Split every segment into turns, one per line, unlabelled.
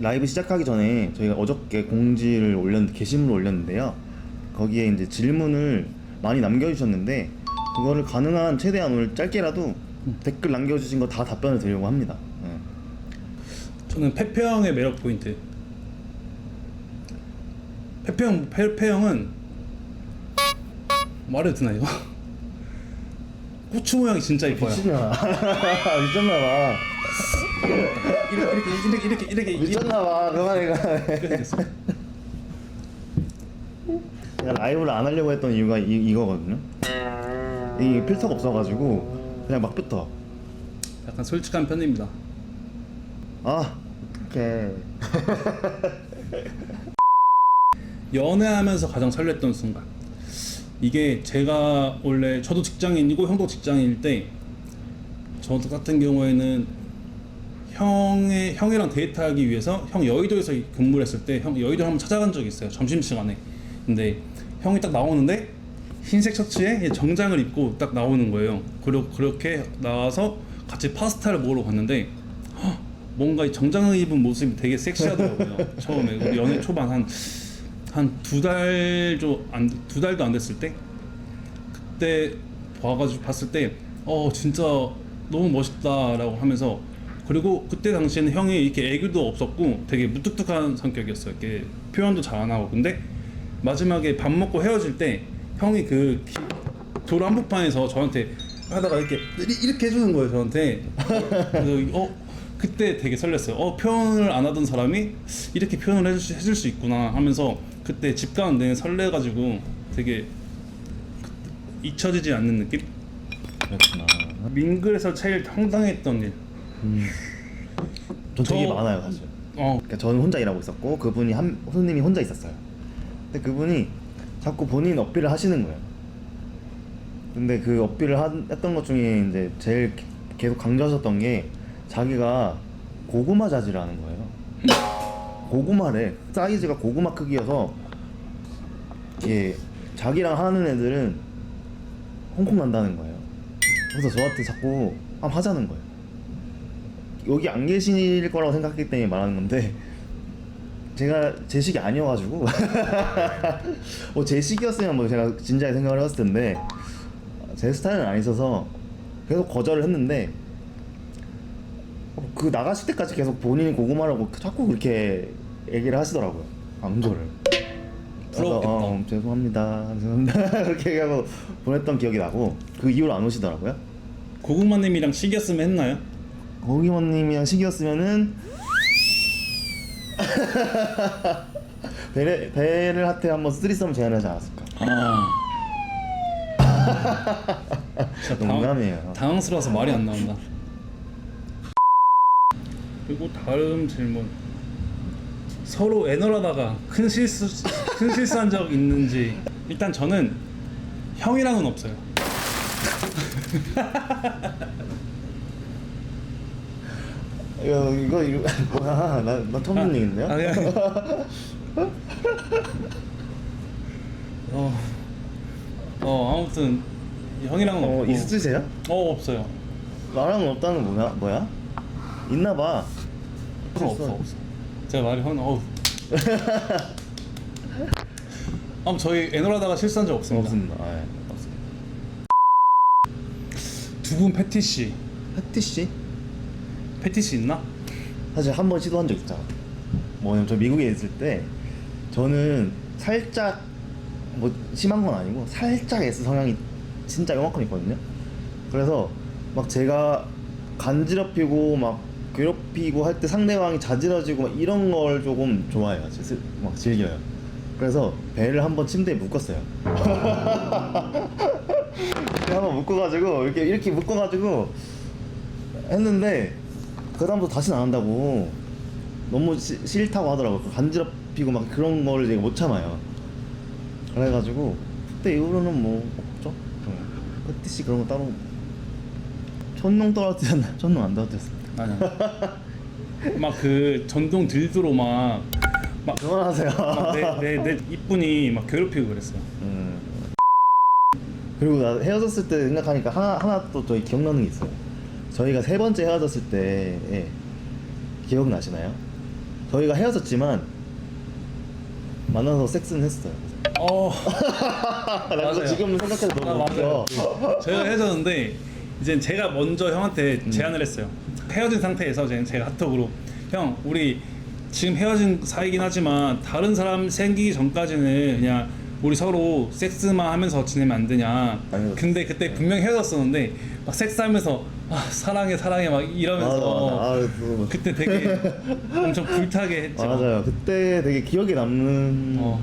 라이브 시작하기 전에 저희가 어저께 공지를 올렸 게시물을 올렸는데요. 거기에 이제 질문을 많이 남겨주셨는데 그거를 가능한 최대한 오늘 짧게라도 댓글 남겨주신 거 다 답변을 드리려고 합니다. 네.
저는 페페 형의 매력 포인트. 페페 형, 페페 형은 말해도 되나 이거? 고추 모양이 진짜 이뻐요.
미쳤나 봐. 미쳤나 봐.
이렇게 이렇게 이렇게 이렇게 이렇게
미쳤나 봐. 그만해 그만해.
이렇게.
제가 라이브를 안 하려고 했던 이유가 이, 이거거든요. 이 필터가 없어가지고 그냥 막 붙어.
약간 솔직한 편입니다.
아, 오케이.
연애하면서 가장 설렜던 순간. 이게 제가 원래 저도 직장인이고 형도 직장인일 때 저도 같은 경우에는 형의 형이랑 데이트하기 위해서 형 여의도에서 근무를 했을 때 형 여의도 한번 찾아간 적이 있어요 점심 시간에. 근데 형이 딱 나오는데 흰색 셔츠에 정장을 입고 딱 나오는 거예요. 그리고 그렇게 나와서 같이 파스타를 먹으러 갔는데 헉, 뭔가 이 정장을 입은 모습이 되게 섹시하더라고요. 처음에 우리 연애 초반 한 한 두 달좀안두 달도 안 됐을 때 그때 봐가지고 봤을 때 어 진짜 너무 멋있다라고 하면서 그리고 그때 당시에는 형이 이렇게 애교도 없었고 되게 무뚝뚝한 성격이었어요. 이렇게 표현도 잘 안 하고 근데 마지막에 밥 먹고 헤어질 때 형이 그 도로 한복판에서 저한테 하다가 이렇게 이렇게 해주는 거예요 저한테. 그래서 어 그때 되게 설렜어요. 어 표현을 안 하던 사람이 이렇게 표현을 해줄 수, 해줄 수 있구나 하면서 그때 집 가는 데는 설레가지고 되게 그- 잊혀지지 않는 느낌?
그렇구나.
민글에서 제일 황당했던 일.
전 되게
저-
많아요 사실.
어
그러니까 저는 혼자 일하고 있었고 그분이 한 손님이 혼자 있었어요. 근데 그분이 자꾸 본인 어필을 하시는 거예요. 근데 그 어필을 한- 했던 것 중에 이제 제일 계속 강조하셨던 게 자기가 고구마 자질을 하는 거예요. 고구마래 사이즈가 고구마 크기여서 이게 자기랑 하는 애들은 홍콩 난다는 거예요. 그래서 저한테 자꾸 한번 하자는 거예요. 여기 안 계실 거라고 생각했기 때문에 말하는 건데 제가 제 식이 아니어가지고. 뭐 제 식이었으면 뭐 제가 진지하게 생각을 해봤을 텐데 제 스타일은 아니셔서 계속 거절을 했는데 어, 그 나가실 때까지 계속 본인이 고구마라고 자꾸 그렇게 얘기를 하시더라고요 강조를.
부러웠겠다.
어, 죄송합니다. 죄송합니다. 그렇게 얘기하고 보냈던 기억이 나고 그 이후로 안 오시더라고요?
고구마님이랑 시기였으면 했나요?
고기모님이랑 식이었으면은 배를 배를 하트 한번 쓰리썸 제안하지 않았을까?
아. 진짜 당황-
농담이에요.
당황스러워서 말이 안 나온다. 그리고 다음 질문. 서로 애널하다가 큰 실수 큰 실수한 적 있는지 일단 저는 형이랑은 없어요.
이거 이거 이거 뭐야? 나나 처음 듣는 얘기인데요?
아니, 아니. 어, 어 아무튼 형이랑은
어
없고
있으세요?
어 없어요.
나랑은 없다는 뭐야? 뭐야? 있나 봐.
없어 없어 없어. 제가 말이 형 어우. 아무 저희 애널하다가 실수한 적 없습니다.
없습니다. 아, 예. 없습니다.
두 분 패티시
패티 씨?
패티시 있나?
사실 한 번 시도한 적 있잖아. 뭐냐면 저 미국에 있을 때 저는 살짝 뭐 심한 건 아니고 살짝 S 성향이 진짜 요만큼 있거든요. 그래서 막 제가 간지럽히고 막 괴롭히고 할 때 상대방이 자지러지고 막 이런 걸 조금 좋아해요. 슬- 막 즐겨요. 그래서 배를 한번 침대에 묶었어요. 한번 묶어가지고 이렇게 이렇게 묶어가지고 했는데 그 다음부터 다시는 안 한다고 너무 시- 싫다고 하더라고 간지럽히고 막 그런 거를 제가 못 참아요 그래가지고 그때 이후로는 뭐 없죠 패티씨 그런 거 따로 천농 떨어뜨렸나? 천농 안 떨어뜨렸습니다
아니야. 막그 전동 딜드로 막 막
그만하세요
내내내 이쁜이 막 괴롭히고 그랬어.
음. 그리고 나 헤어졌을 때 생각하니까 하나 하나 또 저희 기억나는 게 있어요. 저희가 세 번째 헤어졌을 때 예. 기억나시나요? 저희가 헤어졌지만 만나서 섹스는 했어요.
어
나 그거
맞아요.
지금 생각해도
아,
너무
맞아요.
웃겨.
제가 헤어졌는데 이제 제가 먼저 형한테 제안을 했어요. 헤어진 상태에서 이제 제가 카톡으로 형 우리 지금 헤어진 사이긴 하지만 다른 사람 생기기 전까지는 그냥 우리 서로 섹스만 하면서 지내면 안 되냐.
아니요.
근데 그때 분명히 헤어졌었는데 막 섹스하면서 아 사랑해 사랑해 막
맞아,
이러면서
맞아. 아, 그거
그때 되게 엄청 불타게 했죠.
맞아요. 그때 되게 기억에 남는
어.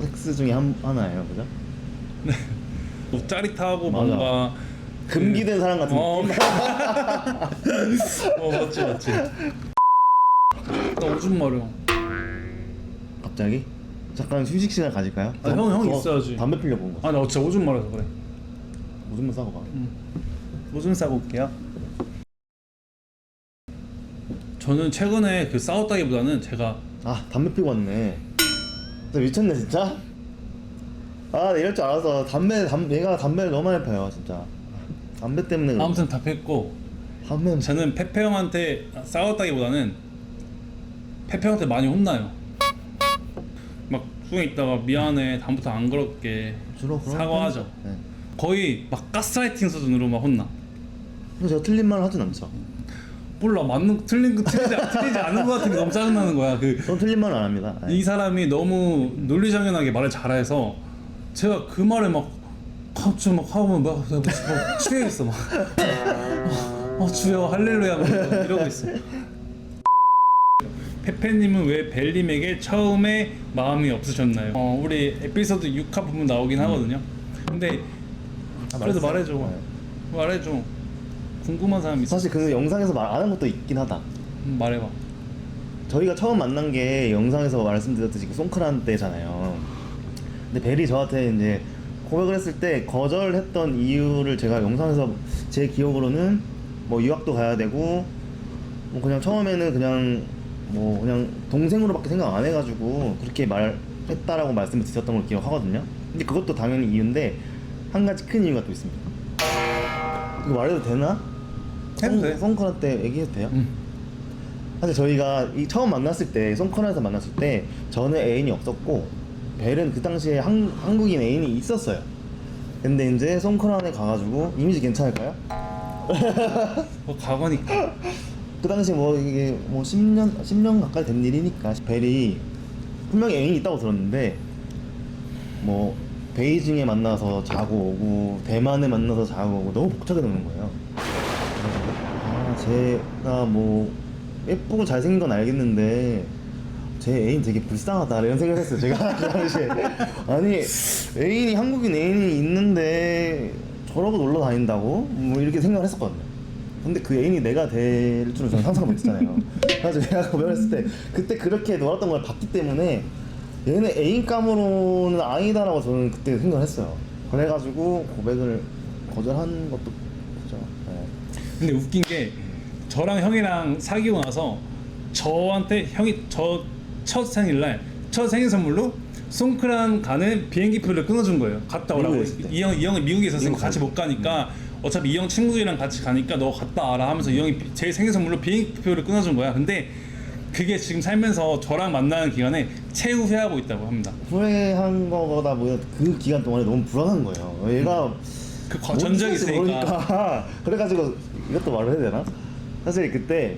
섹스 중에 한, 하나예요, 그죠?
뭐 짜릿하고
맞아.
뭔가
금기된 사랑 같은
어,
느낌.
어 맞지 맞지. 나 오줌 마려.
갑자기? 잠깐 휴식 시간 가질까요?
아, 형, 형
저
있어야지.
담배 피려 본 거.
아 나 진짜 오줌 마려서 그래.
오줌만 싸고 가.
오줌 싸고 올게요. 저는 최근에 그 싸웠다기보다는 제가
아 담배 피고 왔네. 진짜 미쳤네 진짜. 아 이럴 줄 알아서 담배 담배 얘가 담배를 너무 많이 펴요 진짜. 담배 때문에 그래.
아무튼 답했고
담배
저는 페페 형한테 싸웠다기보다는 페페 형한테 많이 혼나요. 막 중에 있다가 미안해 다음부터 안 그럴게
주로 그런 사과하죠. 네.
거의 막 가스라이팅 수준으로 막 혼나.
근데 제가 틀린 말을 하진 않죠.
몰라 맞는 틀린 거 틀리지, 틀리지 않은 거 같은 게 너무 짜증나는 거야. 그
전 틀린 말은 안 합니다. 네.
이 사람이 너무 논리정연하게 말을 잘해서 제가 그 말에 막 갑자기 막 하고 막, 막, 막 취해 있어 막. 어 주여 할렐루야 막 이러고 있어. 페페님은 왜 벨님에게 처음에 마음이 없으셨나요? 어, 우리 에피소드 6화 부분 나오긴 하거든요. 근데
아,
그래도
말했어요.
말해줘.
네.
말해줘. 궁금한 사람 있어?
사실 그 영상에서 말 안 한 것도 있긴 하다.
음, 말해봐.
저희가 처음 만난 게 영상에서 말씀드렸듯이 그 송크란 때잖아요. 근데 벨이 저한테 이제 고백을 했을 때 거절했던 이유를 제가 영상에서 제 기억으로는 뭐 유학도 가야 되고 뭐 그냥 처음에는 그냥 뭐 그냥 동생으로밖에 생각 안 해가지고 그렇게 말했다라고 말씀을 드렸던 걸 기억하거든요. 근데 그것도 당연히 이유인데 한 가지 큰 이유가 또 있습니다. 이거 말해도 되나?
해도 돼.
송크란 때 얘기해도 돼요?
음.
사실 저희가 이 처음 만났을 때 송커널에서 만났을 때 저는 애인이 없었고 벨은 그 당시에 한, 한국인 애인이 있었어요. 근데 이제 송커널에 가가지고 이미지 괜찮을까요?
뭐 과거니까.
그 당시 뭐 이게 뭐 10년 10년 가까이 된 일이니까 벨이 분명히 애인이 있다고 들었는데 뭐 베이징에 만나서 자고 오고 대만에 만나서 자고 오고 너무 복잡하게 노는 거예요. 아 제가 뭐 예쁘고 잘생긴 건 알겠는데 제 애인 되게 불쌍하다 이런 생각했어요 제가 그 당시에 아니 애인이 한국인 애인이 있는데 저러고 놀러 다닌다고 뭐 이렇게 생각을 했었거든요. 근데 그 애인이 내가 될 줄은 저는 상상 못했잖아요. 그래서 내가 고백했을 때 그때 그렇게 놀았던 걸 봤기 때문에 얘는 애인감으로는 아니다라고 저는 그때 생각을 했어요. 그래가지고 고백을 거절한 것도 그죠. 네.
근데 웃긴 게 저랑 형이랑 사귀고 나서 저한테 형이 저 첫 생일날 첫 생일 선물로 송크란 가는 비행기표를 끊어준 거예요. 갔다 오라고.
미국에 있을 때.
이 형 이 형이 미국에 있었으니까
미국
같이 살못 가니까 어차피 이 형 친구들이랑 같이 가니까 너 갔다 와라 하면서 이 형이 제 생일 선물로 비행기표를 끊어준 거야. 근데 그게 지금 살면서 저랑 만나는 기간에 최후 회하고 있다고 합니다.
후회한 거보다 뭐그 기간 동안에 너무 불안한 거예요. 얘가
그 과-
뭔
전적이
짓인지
있으니까.
모르니까. 그래가지고 이것도 말을 해야 되나? 사실 그때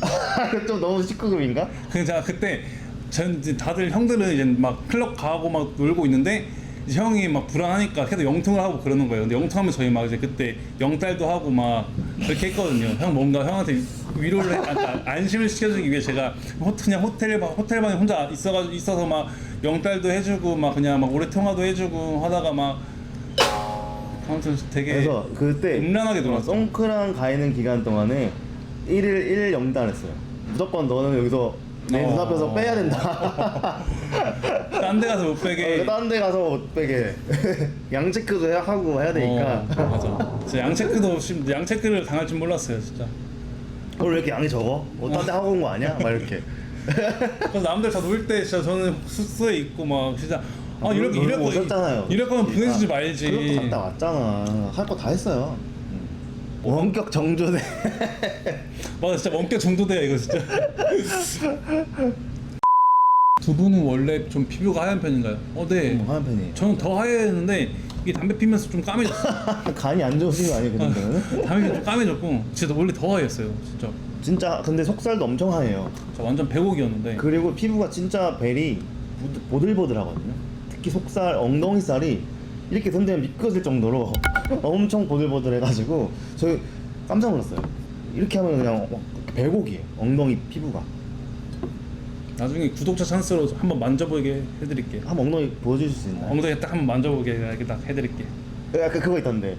이거 좀 너무 19금인가?
그래서 제가 그때 전 이제 다들 형들은 이제 막 클럽 가고 막 놀고 있는데 이제 형이 막 불안하니까 계속 영통을 하고 그러는 거예요. 근데 영통하면 저희 막 이제 그때 영달도 하고 막 그렇게 했거든요. 형 뭔가 형한테 위로를 해, 아, 안심을 시켜주기 위해 제가 호, 그냥 호텔 방 호텔 방에 혼자 있어가 있어서 막 영달도 해주고 막 그냥 막 오래 통화도 해주고 하다가 막 아무튼 되게
그래서 그때
음란하게 놀았어.
송크랑 가 있는 기간 동안에 1일 1일 영달 했어요. 무조건 너는 여기서 내
어.
눈앞에서 빼야 된다.
딴 데 가서 못 빼게.
딴 데 가서 못 빼게. 양체크도 해야 하고 해야 되니까.
어, 맞아. 진짜 양체크도 심- 양체크를 당할 줄 몰랐어요, 진짜.
그걸 왜 이렇게 양이 적어? 뭐 딴 데 하고 온 거 아니야? 막 이렇게.
그래서 남들 다 놀 때 진짜 저는 숙소에 있고 막 진짜 아 이럴
놀-
이럴 거
오셨잖아요.
이럴 거면 보내주지
아,
말지.
그것도 갔다 왔잖아. 할 거 다 했어요. 음. 원격 정조대.
맞아 진짜 원격 정도돼요 이거 진짜 두 분은 원래 좀 피부가 하얀 편인가요? 어 네
음, 하얀 편이에요.
저는 더 하얘는데 이게 담배 피면서 좀 까매졌어
간이 안 좋으신 거 아니에요 그 정도면?
담배 피면 좀 까매졌고 진짜 원래 더 하얘었어요 진짜
진짜 근데 속살도 엄청 하얘요.
저 완전 배곡이었는데
그리고 피부가 진짜 벨이 보드- 보들보들하거든요. 특히 속살, 엉덩이 살이 이렇게 손대면 미끄러질 정도로 엄청 보들보들해가지고 저희 깜짝 놀랐어요. 이렇게 하면 그냥 막 배곡이에요. 엉덩이 피부가.
나중에 구독자 찬스로 한번 만져보게 해드릴게요
한번 엉덩이 보여주실 수 있나요?
엉덩이 딱 한번 만져보게 이렇게 딱 해드릴게
약간 그거 있던데.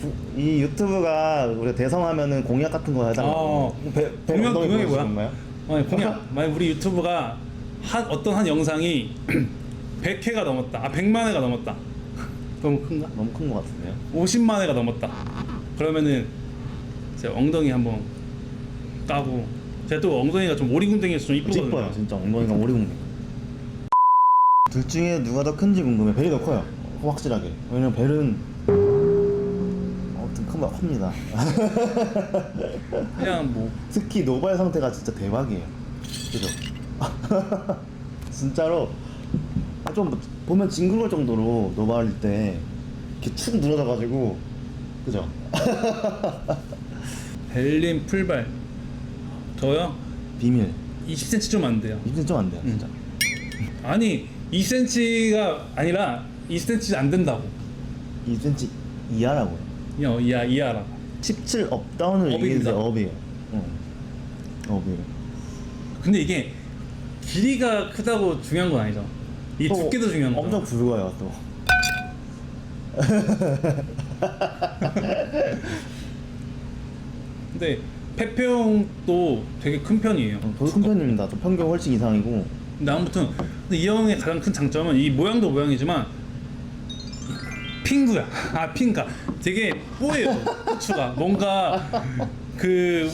구- 이 유튜브가 우리가 대성하면은 공약 같은 거 해달라고.
어.
배, 배
공약
엉덩이
공약이 뭐야?
건가요?
아니 공약 만약 우리 유튜브가 한 어떤 한 영상이 100회가 넘었다 아 100만 회가 넘었다 너무 큰가?
너무 큰 것 같은데요?
50만 회가 넘었다. 그러면은 제 엉덩이 한번 까고. 제가 또 엉덩이가 좀 오리궁뎅이여서 좀 이쁘거든요
이뻐요. 진짜. 엉덩이가 오리궁뎅 둘 중에 누가 더 큰지 궁금해. 벨이 더 커요 확실하게. 왜냐면 벨은 아무튼 큰거 큽니다.
그냥 뭐.
특히 노발 상태가 진짜 대박이에요. 그죠? 진짜로. 아, 좀 보면 징그러울 정도로 노발일 때 이렇게 축 늘어져가지고 그죠?
벨린 풀발. 저요?
비밀.
20cm 좀 안 돼요.
이제 좀안 돼요 진짜.
아니 2cm가 아니라 2cm 안 된다고.
2cm 이하라고요.
그냥 이하 이하라
17 업다운을
업입니다.
얘기해서 업이에요. 응. 업이에요.
근데 이게 길이가 크다고 중요한 건 아니죠 이
또
두께도 중요한 거죠
엄청 굵어요 또.
근데 페페용도 되게 큰 편이에요.
저도 큰 편입니다. 또 평균 훨씬 이상이고.
근데 아무튼 근데 이 형의 가장 큰 장점은 이 모양도 모양이지만 핑구야. 아 핑가. 되게 뽀예요 후추가. 뭔가 그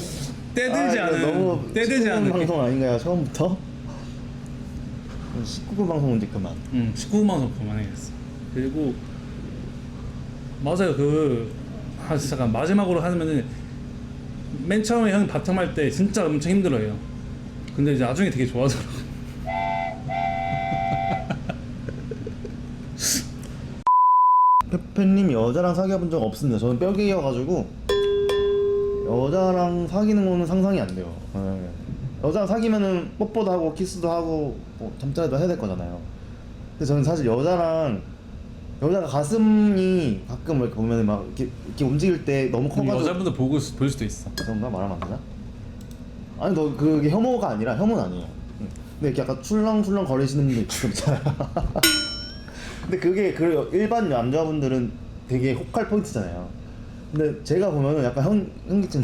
아, 이거
않은
너무 19금
않은
방송 아닌가요 처음부터? 19금 방송 문제 그만.
응 19만 원 그만해야겠어. 그리고 맞아요. 그 아, 잠깐 마지막으로 하면은 맨 처음에 형이 바텀 할 때 진짜 엄청 힘들어요. 근데 이제 나중에 되게 좋아하더라고.
페페님 여자랑 사귀어본 적 없습니다. 저는 뼈개여가지고 여자랑 사귀는 거는 상상이 안 돼요. 예. 여자랑 사귀면은 뽀뽀도 하고 키스도 하고 뭐 잠자리도 해야 될 거잖아요 근데 저는 사실 여자랑 여자가 가슴이 가끔 이렇게 보면 막 이렇게, 이렇게 움직일 때 너무
그럼
커가지고
여자분들 보고 있- 볼 수도 있어
그런가 말하면 안 되나? 아니 너 그게 혐오가 아니라 혐오는 아니에요. 응. 근데 이렇게 약간 출렁출렁 거리시는 분들 가끔 있잖아요. 근데 그게 그 일반 남자분들은 되게 혹할 포인트잖아요. 근데 제가 보면은 약간 형 현기증.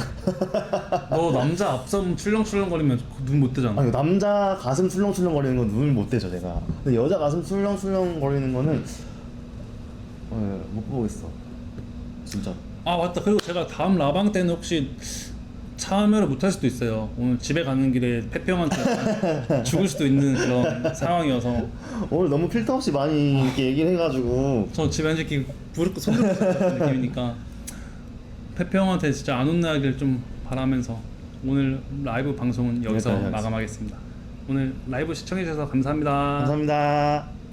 너 남자 앞섬 출렁출렁거리면 눈 못 뜨잖아
아니 남자 가슴 출렁출렁 거리는 건 눈을 못 떼죠 제가. 근데 여자 가슴 출렁출렁 거리는 거는 어, 못 보겠어. 진짜.
아 맞다 그리고 제가 다음 라방 때는 혹시 참여를 못 할 수도 있어요 오늘 집에 가는 길에 페페 형한테 죽을 수도 있는 그런 상황이어서
오늘 너무 필터 없이 많이 이렇게 얘기를 해가지고
저 집에 앉아 이렇게 무릎 손들고 있는 느낌이니까 페페 형한테 진짜 안 혼나길 좀 바라면서 오늘 라이브 방송은 여기서
여기까지 하겠습니다.
마감하겠습니다 오늘 라이브 시청해 주셔서 감사합니다
감사합니다.